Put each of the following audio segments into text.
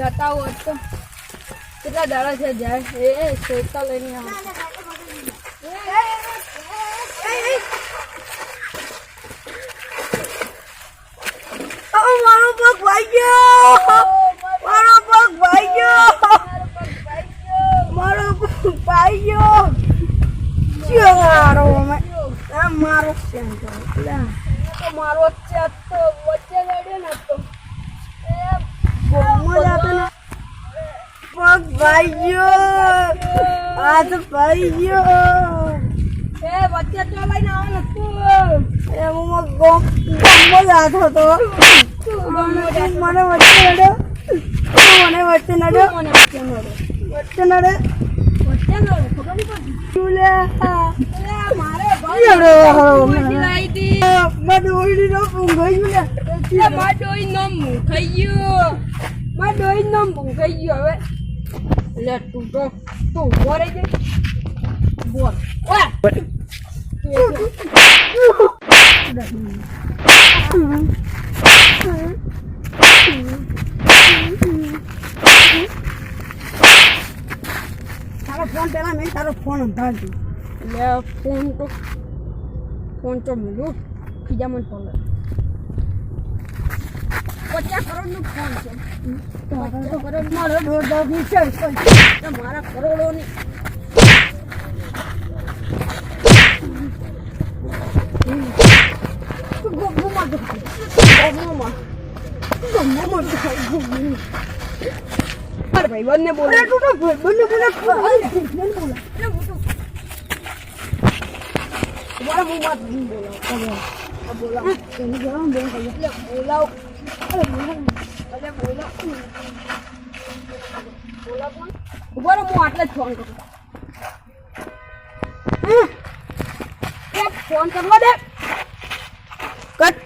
જતા હોત તો કેટલા દાડા છે જાય? એ શેરતા લઈને આવો. મારો પગ ભાઈ ગયો મારો પગ ભાઈ ગયો મારો પગ ભાઈ ગયો ક્યાં મારો છે. તો વચ્ચે લડ્યો ને આજ તો ગોમો જાતો ને પગ ભાઈ ગયો હાથ ભાઈ ગયો એ વચ્ચે તો લઈને આવો ને તું. એમાં ગોમ ગોમ જાતો તો મને વચ્ચે નડ્યો. મને વચ્ચે નડ્યો. મને વચ્ચે નડે વચ્ચે નડે. વચ્ચે નડે ખબર નહીં પડી એ મારે ભાઈ દી હતી મેં દોડી નો પૂંઘાઈ ગયું એ મા ડોઈ નમ ખાઈ ગયો. મા ડોઈ નો ખાઈ ગયો હવે. લે, તું તો તું ઊભો રહી જાય બોલ તારો ફોન પેલા મેં તારો ફોન અંધારજો. એટલે ફોન તો ફોન તો મિલું બીજા મને ફોન પચાસ કરોડ નો ફોન છે. પચાસ કરોડ મારો દોઢ છે મારા કરોડો ની ભાઈ બંને બોલે. બંને બોલે બોલાવ. બોલાવ. બોલાવ અરે બોલાવ અરે બોલાવ બોલાવ કોણ ઊભો રહો, હું આટલે જ ફોન કરું. ફોન કરવા દે. કટ.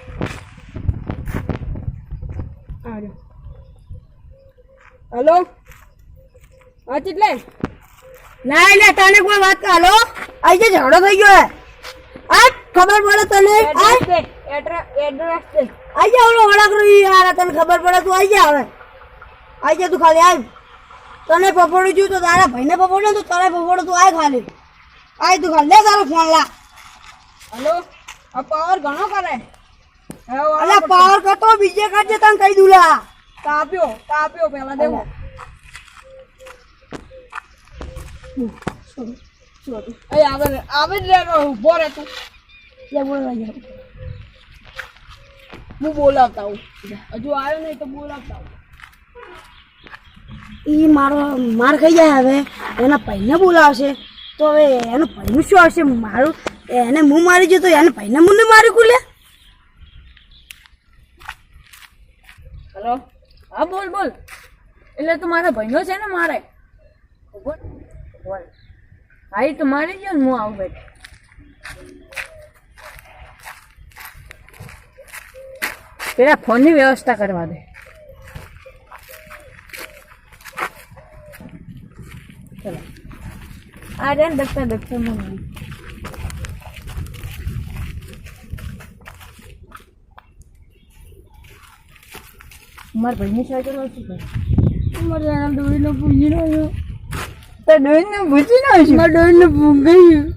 હલો? હા ચીટલે ના એટલે તને કોઈ વાત હાલો? આઈ જે ઝઘડો થઈ ગયો હે. આ ખબર પડે તને. એડ્રેસ એડ્રેસ આઈ જા ઓલો વડાકરો યાર તને ખબર પડે તું આઈ જા હવે. આઈ જા તું ખાલી આવ તને પપોડું જોયું તો તારા ભાઈને પપોડ્યું તો તારે પપોડું તું આય ખાલી. આય તું ખાલી લે તારો ફોન લા. હલો? આ પાવર ઘણો કરે. અલા પાવર કરતો બીજે કાઢજે તને કહી દઉં લા. કાપ્યો કાપ્યો પેલા દેવો. આવે આવે જ રે ઊભો રે તું. લે લે હું બોલાવતા હું હજુ આવ્યો નહીં તો બોલાવતા હું એ મારો માર ખાઈ જાય હવે. એના ભાઈને બોલાવશે. તો હવે એનું ભાઈનું શું આવશે? મારું એને હું મારી જતો એને ભાઈને મને મારી કુલે? હલો? હા બોલ બોલ. એટલે તો મારા ભાઈનો છે ને મારે. બોલ બોલ. હા એ તો મારી જ ને હું આવું ભાઈ પેલા ફોનની વ્યવસ્થા કરવા દે. ચલો. આ રે ને દફતર દફતરમાં મારા ભાઈની સાયકલ શું કરે મારે ડોહીનો પૂંજી રહ્યો તો ડોહીને પૂછી ના છે મારા ડોહીને ભૂંગાઈ ગયું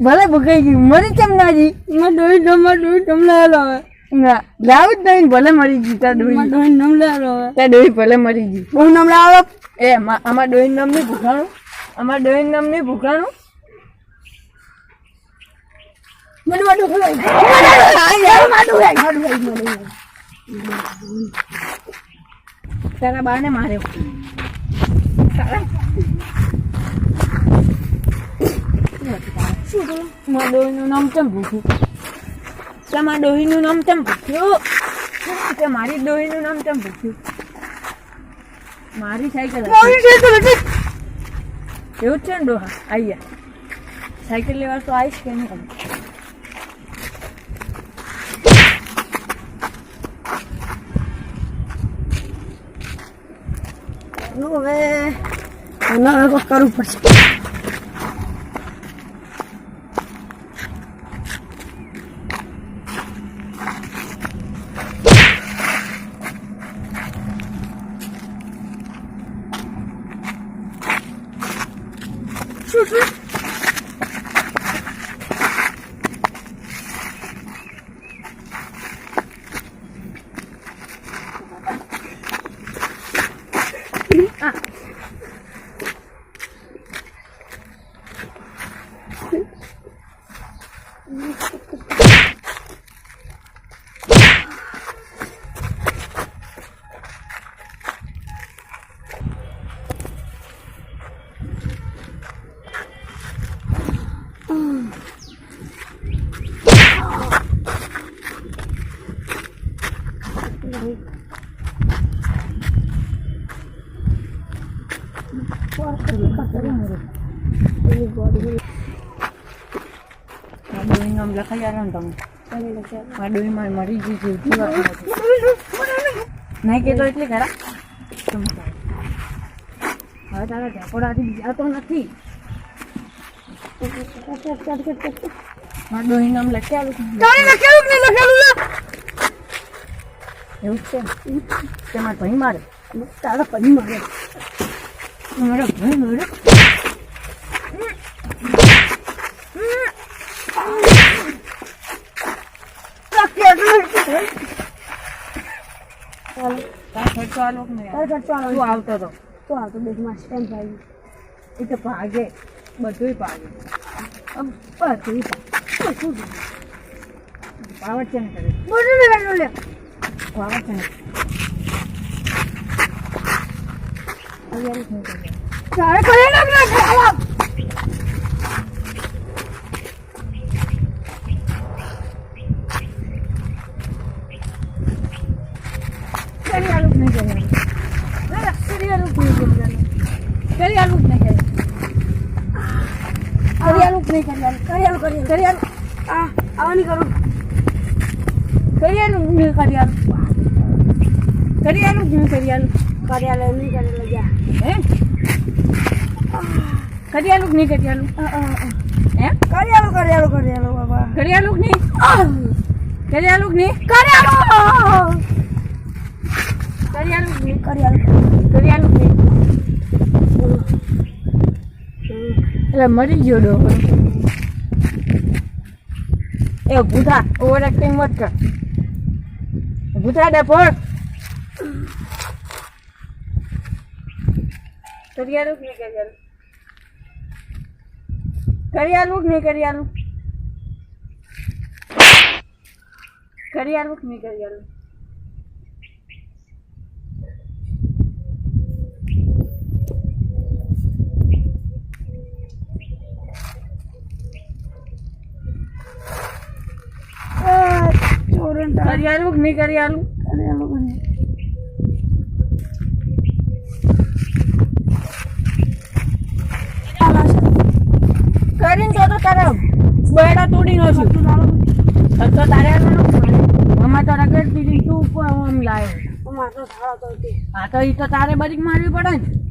ભલે ભૂગાઈ ગયું મરી કેમ ના જી મારા ડોહી મારા ડોહી તમને હેલો ના લાવું જ નહીં ભલે મરી ગયું તાર ડોહી ડોહી નામ લેલો તાર ડોહી ભલે મરી ગયું. બહુ નામ લાવો. એ અમાર ડોહી નામ નહીં ભૂખાણું. અમાર ડોહી નામ નહીં ભૂખાણું. મને વાટું ખવાય તારા બાને માર્યો. મારા ડોહીનું નામ કેમ ભૂખ્યું? તમારા ડોહીનું નામ કેમ ભૂખ્યું? મારી ડોહીનું નામ કેમ ભૂખ્યું? મારી સાયકલ એવું જ છે ને ડોહા? આઈ સાયકલ લેવા તો આવીશ કે નહીં તમે હવે કરવું પડશે. આ ડોહીનું નામ લખાઈ આવ્યો ને તમે આ ડોહીમાં મરી ગઈ છે નહીં કહેતો એટલે ખરા હવે તારા ઢેકોડાથી બીજા તો નથી મારા ડોહીનું નામ લખી આવ્યું એવું છે તે મારા ભાઈ મારે તારા ભાઈ મારે મારા ભાઈ મારે ચાલો ખર્ચો આ લોકો ને ખર્ચો આલો. તું આવતો હતો તો આવતો તો બેગમાં સ્ટેમ્પ આવી એ તો ભાગે બધુંય ભાગે ભાગે શું પાવર છે ને કરે બધું ને બધું લે પાવર છે ને ને ચાલો કરી આલું નહીં કરવાનું ના, ના, કરી આલું નહીં કરવાનું કરી આલું નહીં કરવાનું કરી આલું નહીં કરી કરી. કરી આ કરું કરી આલું નહીં કરી આલું કરી આલું નહીં કરી આલું કરી આલો એમ નહીં કરી આલો જા હે કરી આલું નહીં કરી આલું હે કરિયાલું આલો કરી આલો કરી આલો બાબા કરી નહીં કરી આલું નહીં કરી આલો નહીં કરી આલો નહીં એટલે મરી ગયો ડોહો. એ ભૂથા ઓવર એક્ટિંગ મત કર. ભૂથા ડેપોર કરી આલું કે નહીં કરી આલું કરી આલું કે નહીં કરી આલું કરી આલું કે નહીં કરી આલું આ ચોરણ તારે કરી આલું કે નહીં કરી આલું? કરી આલો કરી. કરીને તો તો તારા બેડા તોડી નો છું. તો તારે આમાં તો રગડ દીધી તું આમ લાવ્યો હા તો એ તો તારે બરીક મારવી પડે ને.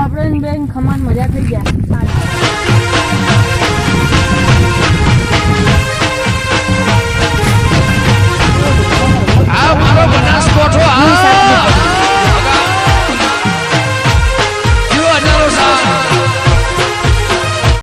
આપણે બેન ખમાન મજા થઈ ગયા. આ મારો બનાસકોઠો આ